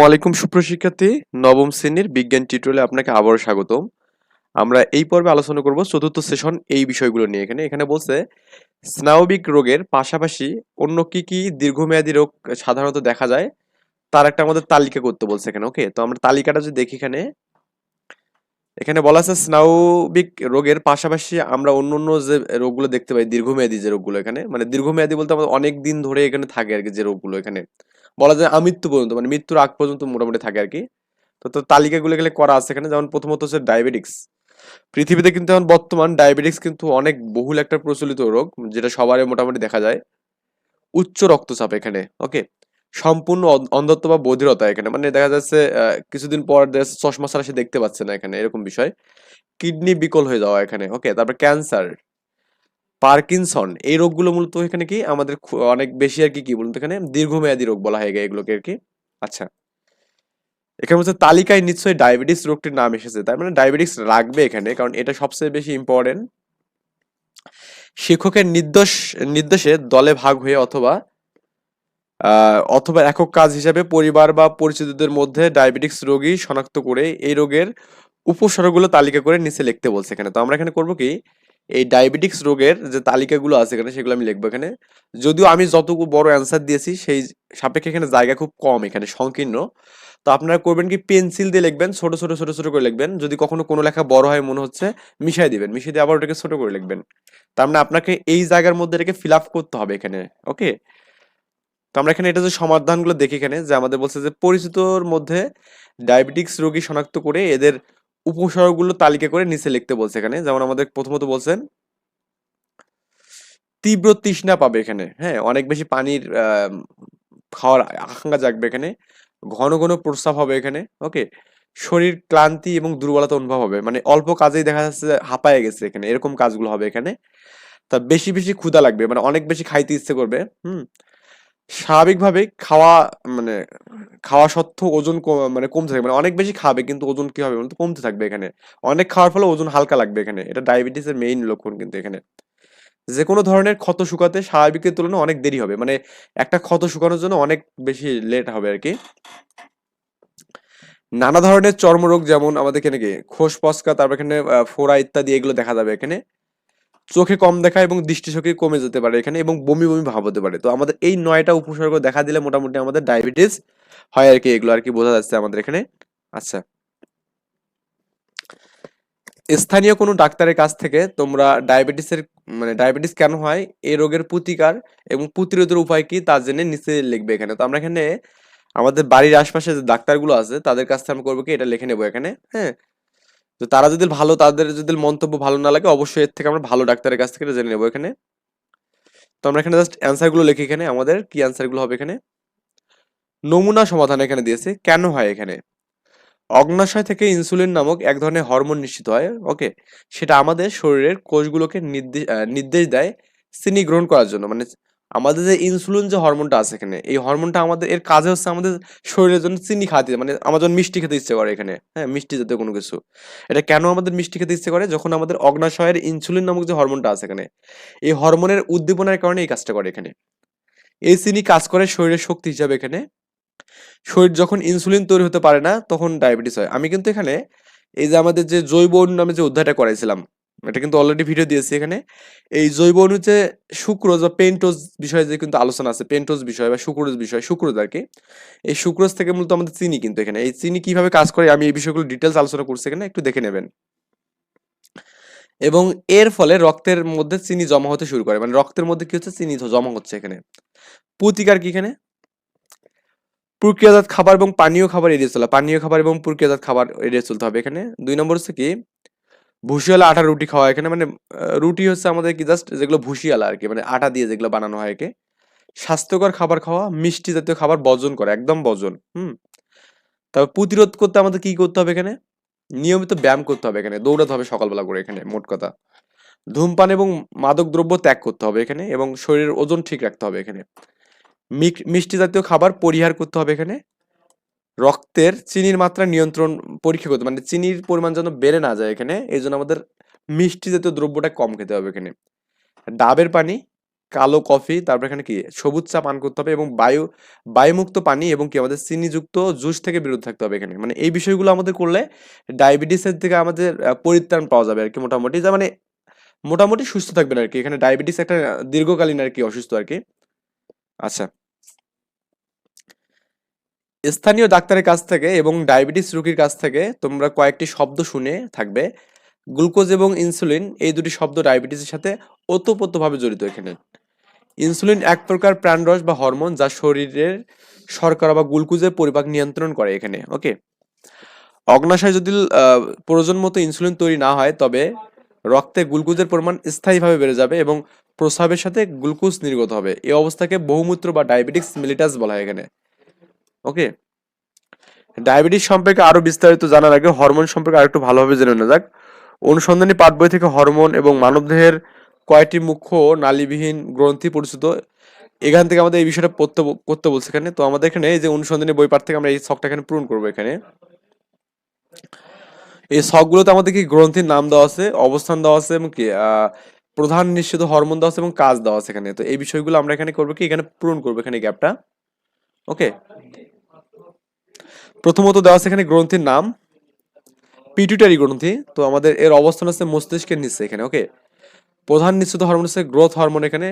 ওয়ালাইকুম সুপ্রশিক্ষার্থী নবম শ্রেণির বিজ্ঞান টিউটোরিয়ালে আপনাকে আবারও স্বাগতম। আমরা এই পর্বে আলোচনা করব চতুর্থ সেশন এই বিষয়গুলো নিয়ে। এখানে এখানে বলছে, স্নায়বিক রোগের পাশাপাশি অন্য কি কি দীর্ঘমেয়াদী রোগ সাধারণত দেখা যায়, তার একটা আমাদের তালিকা করতে বলছে এখানে, ওকে? তো আমরা তালিকাটা যদি দেখি এখানে। এখানে বলা আছে, স্নায়বিক রোগের পাশাপাশি আমরা অন্য অন্য যে রোগগুলো দেখতে পাই, দীর্ঘমেয়াদী যে রোগগুলো এখানে মানে দীর্ঘমেয়াদী বলতে আমাদের অনেক দিন ধরে এখানে থাকে আর কি যে রোগগুলো এখানে। বলা যায় আমৃত্যু পর্যন্ত মানে মৃত্যুর আগ পর্যন্ত মোটামুটি থাকে আর কি তো তো তালিকাগুলো গেলে করা আছে এখানে। যেমন প্রথমত হচ্ছে ডায়াবেটিক্স। পৃথিবীতে কিন্তু এখন বর্তমান ডায়াবেটিক্স কিন্তু অনেক বহুল একটা প্রচলিত রোগ, যেটা সবারই মোটামুটি দেখা যায়। উচ্চ রক্তচাপ এখানে, ওকে? সম্পূর্ণ অন্ধ- অন্ধত্ব বা বধিরতা এখানে। মানে দেখা যাচ্ছে কিছুদিন পর চশমা ছাড়া সে দেখতে পাচ্ছে না এখানে, এরকম বিষয়। কিডনি বিকল হয়ে যাওয়া এখানে, ওকে? তারপর ক্যান্সার। পার্কিনসন, এই রোগগুলো মূলত এখানে কি আমাদের অনেক বেশি আর কি কি বলুন এখানে? দীর্ঘমেয়াদী রোগ বলা হয় এগুলোকে আর কি। আচ্ছা। এখানে হচ্ছে তালিকায় নিশ্চয়ই ডায়াবেটিস রোগটির নাম এসেছে। তার মানে ডায়াবেটিস রাখবে এখানে, কারণ এটা সবচেয়ে বেশি ইম্পর্টেন্ট শিক্ষকের নির্দেশ, নির্দেশে দলে ভাগ হয়ে অথবা অথবা একক কাজ হিসাবে পরিবার বা পরিচিতদের মধ্যে ডায়াবেটিস রোগী শনাক্ত করে এই রোগের উপসর্গগুলো তালিকা করে নিচে লিখতে বলছে এখানে। তো আমরা এখানে করব কি? এই ডায়াবেটিক্স রোগের যে তালিকাগুলো আছে এখানে, সেগুলো আমি লিখব এখানে। যদিও আমি যতটুকু বড় অ্যান্সার দিয়েছি, সেই সাপেক্ষে এখানে জায়গা খুব কম, এখানে সংকীর্ণ। তো আপনারা করবেন কি পেন্সিল দিয়ে লিখবেন, ছোট ছোট ছোট ছোট করে লিখবেন। যদি কখনো কোনো লেখা বড় হয়, মনে হচ্ছে মিশাই দিবেন, মিশিয়ে দিয়ে আবার ওটাকে ছোট করে লিখবেন। তার মানে আপনাকে এই জায়গার মধ্যে এটাকে ফিল আপ করতে হবে এখানে ওকে তো আমরা এখানে এটা যে সমাধানগুলো দেখি এখানে, যে আমাদের বলছে যে পরিচিতর মধ্যে ডায়াবেটিক্স রোগী শনাক্ত করে এদের উপসর্গগুলো তালিকা করে নিচে লিখতে বলছে এখানে। যেমন আমাদের প্রথমত বলছেন, তীব্র তৃষ্ণা পাবে এখানে হ্যাঁ? অনেক বেশি পানির খাওয়ার আকাঙ্ক্ষা জাগবে এখানে। ঘন ঘন প্রস্রাব হবে এখানে, ওকে? শরীর ক্লান্তি এবং দুর্বলতা অনুভব হবে। মানে অল্প কাজেই দেখা যাচ্ছে হাঁপায়ে গেছে এখানে, এরকম কাজগুলো হবে এখানে। তা বেশি বেশি ক্ষুধা লাগবে মানে অনেক বেশি খাইতে ইচ্ছে করবে, হুম? স্বাভাবিকভাবে খাওয়া মানে খাওয়া সত্ত্বেও ওজন মানে কমতে থাকবে মানে অনেক বেশি খাবে কিন্তু ওজন কি হবে? বলতো কমতে থাকবে এখানে। অনেক খাওয়ার ফলে ওজন হালকা লাগবে এখানে। এটা ডায়াবেটিসের মেইন লক্ষণ কিন্তু এখানে। যে কোনো ধরনের ক্ষত শুকাতে স্বাভাবিকের তুলনায় অনেক দেরি হবে। মানে একটা ক্ষত শুকানোর জন্য অনেক বেশি লেট হবে আর কি নানা ধরনের চর্মরোগ যেমন আমাদের এখানে কি? খোস পস্কা তারপর এখানে আহ, ফোড়া ইত্যাদি এগুলো দেখা যাবে এখানে। চোখে কম দেখা এবং দৃষ্টিশক্তি কমে যেতে পারে এখানে এবং বমি বমি ভাব হতে পারে। তো আমাদের এই নয়টা উপসর্গ দেখা দিলে মোটামুটি আমাদের ডায়াবেটিস হয় আর কি, এগুলো আর কি বোঝা যাচ্ছে আমাদের এখানে। আচ্ছা। স্থানীয় কোনো ডাক্তারের কাছ থেকে তোমরা ডায়াবেটিসের মানে ডায়াবেটিস কেন হয় এই রোগের প্রতিকার এবং প্রতিরোধের উপায় কি তা জেনে নিচে লিখবে এখানে। তো আমরা এখানে আমাদের বাড়ির আশপাশে যে ডাক্তারগুলো আছে, তাদের কাছ থেকে আমি করব কি, এটা লিখে নেব এখানে হ্যাঁ? তো তারা যদি ভালো, তাদের যদি মন্তব্য ভালো না লাগে, অবশ্যই এর থেকে আমরা ভালো ডাক্তারের কাছ থেকে জেনে নেব এখানে। তো আমরা এখানে জাস্ট অ্যান্সারগুলো লিখি এখানে, আমাদের কি অ্যান্সারগুলো হবে এখানে। নমুনা সমাধান এখানে দিয়েছে, কেন হয় এখানে? অগ্নাশয় থেকে ইনসুলিন নামক এক ধরনের হরমোন নিশ্চিত হয় ওকে সেটা আমাদের শরীরের কোষগুলোকে নির্দেশ নির্দেশ দেয় চিনি গ্রহণ করার জন্য মানে আমাদের যে ইনসুলিন যে হরমোনটা আছে এখানে, এই হরমোনটা আমাদের, এর কাজে হচ্ছে আমাদের শরীরের জন্য চিনি খাওয়াতে মানে আমার জন্য মিষ্টি খেতে ইচ্ছে করে এখানে হ্যাঁ মিষ্টি জাতীয় কোনো কিছু। এটা কেন আমাদের মিষ্টি খেতে ইচ্ছে করে? যখন আমাদের অগ্নাশয়ের ইনসুলিন নামক যে হরমোনটা আছে এখানে, এই হরমোনের উদ্দীপনার কারণে এই কাজটা করে এখানে। এই চিনি কাজ করে শরীরের শক্তি হিসাবে এখানে। শরীর যখন ইনসুলিন তৈরি হতে পারে না, তখন ডায়াবেটিস হয়। আমি কিন্তু এখানে এই যে আমাদের যে জৈব অণু নামে যে অধ্যায়টা করাইছিলাম এটা কিন্তু অলরেডি ভিডিও দিয়েছি এখানে। এই জৈব অণু যে সুক্রোজ বা পেন্টোজ বিষয়ে যে কিন্তু আলোচনা আছে, পেন্টোজ বিষয় বা সুক্রোজ বিষয় সুক্রোজ আর কি। এই সুক্রোজ থেকে মূলত আমাদের চিনি কিন্তু এখানে। এই চিনি কীভাবে কাজ করে আমি এই বিষয়গুলো ডিটেলস আলোচনা করছি এখানে, একটু দেখে নেবেন। এবং এর ফলে রক্তের মধ্যে চিনি জমা হতে শুরু করে। মানে রক্তের মধ্যে কি হচ্ছে? চিনি জমা হচ্ছে এখানে। প্রতিকার কি এখানে? প্রক্রিয়াজাত খাবার এবং পানীয় খাবার এড়িয়ে চলা। পানীয় খাবার এবং প্রক্রিয়াজাত খাবার এড়িয়ে চলতে হবে এখানে। দুই নম্বর হচ্ছে কি? ভুসিওয়ালা আটা রুটি খাওয়া, এখানে মানে রুটি হচ্ছে আমাদের কি জাস্ট যেগুলো ভুসিওয়ালা আর কি মানে আটা দিয়ে যেগুলো বানানো হয় একে। স্বাস্থ্যকর খাবার খাওয়া, মিষ্টি জাতীয় খাবার বর্জন করা, একদম বর্জন, হুম। তবে প্রতিরোধ করতে আমাদের কি করতে হবে এখানে? নিয়মিত ব্যায়াম করতে হবে এখানে, দৌড়াতে হবে সকালবেলা করে এখানে, মোট কথা। ধূমপান এবং মাদক দ্রব্য ত্যাগ করতে হবে এখানে এবং শরীরের ওজন ঠিক রাখতে হবে এখানে। মিষ্টি জাতীয় খাবার পরিহার করতে হবে এখানে। রক্তের চিনির মাত্রা নিয়ন্ত্রণ পরীক্ষা করতে মানে চিনির পরিমাণ যেন বেড়ে না যায় এখানে এই জন্য আমাদের মিষ্টি জাতীয় দ্রব্যটা কম খেতে হবে এখানে। ডাবের পানি, কালো কফি, তারপর এখানে কি? সবুজ চা পান করতে হবে এবং বায়ু, বায়ুমুক্ত পানি এবং কি আমাদের চিনিযুক্ত জুস থেকে বিরত থাকতে হবে এখানে। মানে এই বিষয়গুলো আমাদের করলে ডায়াবেটিসের থেকে আমাদের পরিত্রাণ পাওয়া যাবে আর কি মোটামুটি। যা মানে মোটামুটি সুস্থ থাকবেন আর কি। এখানে ডায়াবেটিস একটা দীর্ঘকালীন আর কি অসুস্থ আর কি। আচ্ছা। স্থানীয় ডাক্তারের কাছ থেকে এবং ডায়াবেটিস রোগীর কাছ থেকে তোমরা কয়েকটি শব্দ শুনে থাকবে। গ্লুকোজ এবং ইনসুলিন এই দুটি শব্দ ডায়াবেটিসের সাথে ওতপ্রোতভাবে জড়িত এখানে। ইনসুলিন এক প্রকার প্রাণরস বা হরমোন যা শরীরের শর্করা বা গ্লুকোজের পরিপাক নিয়ন্ত্রণ করে এখানে, ওকে? অগ্নাশয় যদি প্রয়োজন মতো ইনসুলিন তৈরি না হয়, তবে রক্তে গ্লুকোজের পরিমাণ স্থায়ীভাবে বেড়ে যাবে এবং প্রস্রাবের সাথে গ্লুকোজ নির্গত হবে। এই অবস্থাকে বহুমূত্র বা ডায়াবেটিক্স মিলিটাস বলা হয় এখানে। ওকে? ডায়াবেটিস সম্পর্কে আরও বিস্তারিত জানার আগে হরমোন সম্পর্কে আরেকটু ভালোভাবে জেনে নেওয়া যাক। অনুসন্ধানী পাঠ বই থেকে হরমোন এবং মানবদেহের কয়েকটি মুখ্য নালীবিহীন গ্রন্থি পরিচিত? এখান থেকে আমাদের এই বিষয়টা পড়তে করতে বলছে এখানে। তো আমাদের এখানে এই যে অনুসন্ধানী বই পাঠ থেকে আমরা এই শখটা এখানে পূরণ করব এখানে। এই শখগুলোতে আমাদের কি গ্রন্থির নাম দেওয়া আছে, অবস্থান দেওয়া আছে এবং কি প্রধান নিশ্চিত হরমোন দেওয়া আছে এবং কাজ দেওয়া আছে এখানে। তো এই বিষয়গুলো আমরা এখানে করব কি? এখানে পূরণ করব এখানে গ্যাপটা। ওকে। প্রথমত দেওয়া আছে এখানে গ্রন্থির নাম। পিটুইটারি গ্রন্থি। তো আমাদের এর অবস্থান আছে মস্তিষ্কের নিচে এখানে, ওকে। প্রধান নিশ্চিত হরমোন হচ্ছে গ্রোথ হরমোন এখানে।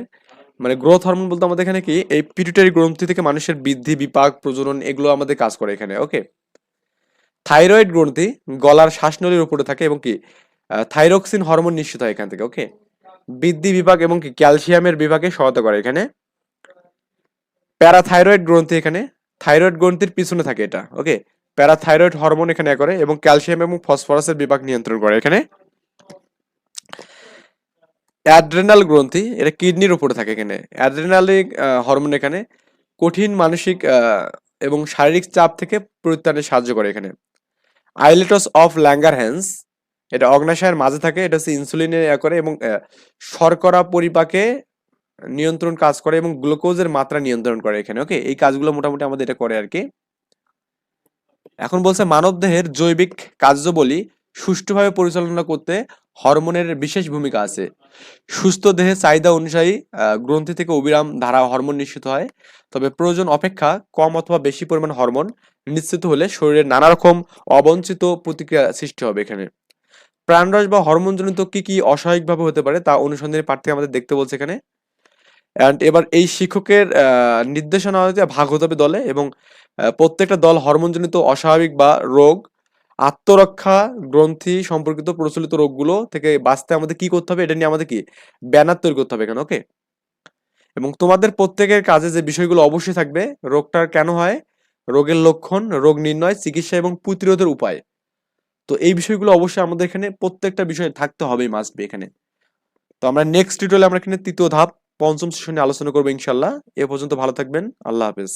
মানে গ্রোথ হরমোন বলতে আমাদের এখানে কি? এই পিটুইটারি গ্রন্থি থেকে মানুষের বৃদ্ধি, বিপাক, প্রজনন এগুলো আমাদের কাজ করে এখানে, ওকে। থাইরয়েড গ্রন্থি গলার শ্বাসনলীর উপরে থাকে এবং কি? থাইরক্সিন হরমোন নিশ্চিত হয় এখান থেকে, ওকে। বৃদ্ধি বিভাগ এবং কি? ক্যালসিয়ামের বিভাগে সহায়তা করে এখানে। প্যারাথাইরয়েড গ্রন্থি এখানে, থাইরয়েড গ্রন্থির পিছনে থাকে এটা, ওকে? প্যারাথাইরয়েড হরমোন এখানে করে এবং ক্যালসিয়াম এবং ফসফরাসের বিভাগ নিয়ন্ত্রণ করে এখানে। অ্যাড্রেনাল গ্রন্থি, এটা কিডনির উপরে থাকে এখানে। অ্যাড্রেনালিক হরমোন এখানে কঠিন মানসিক এবং শারীরিক চাপ থেকে পরিত্রাণে সাহায্য করে এখানে। আইলেটস অফ ল্যাঙ্গারহ্যান্স এটা অগ্নাশয়ের মাঝে থাকে, এটা হচ্ছে ইনসুলিনের ইয়া করে এবং শর্করা পরিপাকে নিয়ন্ত্রণ কাজ করে এবং গ্লুকোজের মাত্রা নিয়ন্ত্রণ করে এখানে ওকে এই কাজগুলো মোটামুটি আমাদের এটা করে আর কি। এখন বলছে মানবদেহের জৈবিক কার্যাবলী সুষ্ঠুভাবে পরিচালনা করতে হরমোনের বিশেষ ভূমিকা আছে। সুস্থ দেহে চাহিদা অনুযায়ী গ্রন্থি থেকে অবিরাম ধারা হরমোন নিশ্চিত হয়। তবে প্রয়োজন অপেক্ষা কম অথবা বেশি পরিমাণ হরমোন নিশ্চিত হলে শরীরের নানা রকম অবঞ্চিত প্রতিক্রিয়া সৃষ্টি হবে এখানে। প্রাণরস বা হরমোনজনিত কি কি অস্বাভাবিকভাবে হতে পারে তা অনুসন্ধানী পাঠ আমাদের দেখতে বলছে এখানে। অ্যান্ড এবার এই শিক্ষকের নির্দেশনা ভাগ হতে হবে দলে এবং প্রত্যেকটা দল হরমোনজনিত অস্বাভাবিক বা রোগ, আত্মরক্ষা গ্রন্থি সম্পর্কিত প্রচলিত রোগগুলো থেকে বাঁচতে আমাদের কি করতে হবে? এটা নিয়ে আমাদের কি? ব্যানার তৈরি করতে হবে এখানে ওকে এবং তোমাদের প্রত্যেকের কাজে যে বিষয়গুলো অবশ্যই থাকবে, রোগটার কেন হয়? রোগের লক্ষণ, রোগ নির্ণয়, চিকিৎসা এবং প্রতিরোধের উপায়। তো এই বিষয়গুলো অবশ্যই আমাদের এখানে প্রত্যেকটা বিষয় থাকতে হবেই মাস্ট বি এখানে। তো আমরা নেক্সট টিউটোরিয়ালে আমরা এখানে তৃতীয় ধাপ পঞ্চম সেশনে আলোচনা করব ইনশাল্লাহ এ পর্যন্ত ভালো থাকবেন। আল্লাহ হাফেজ।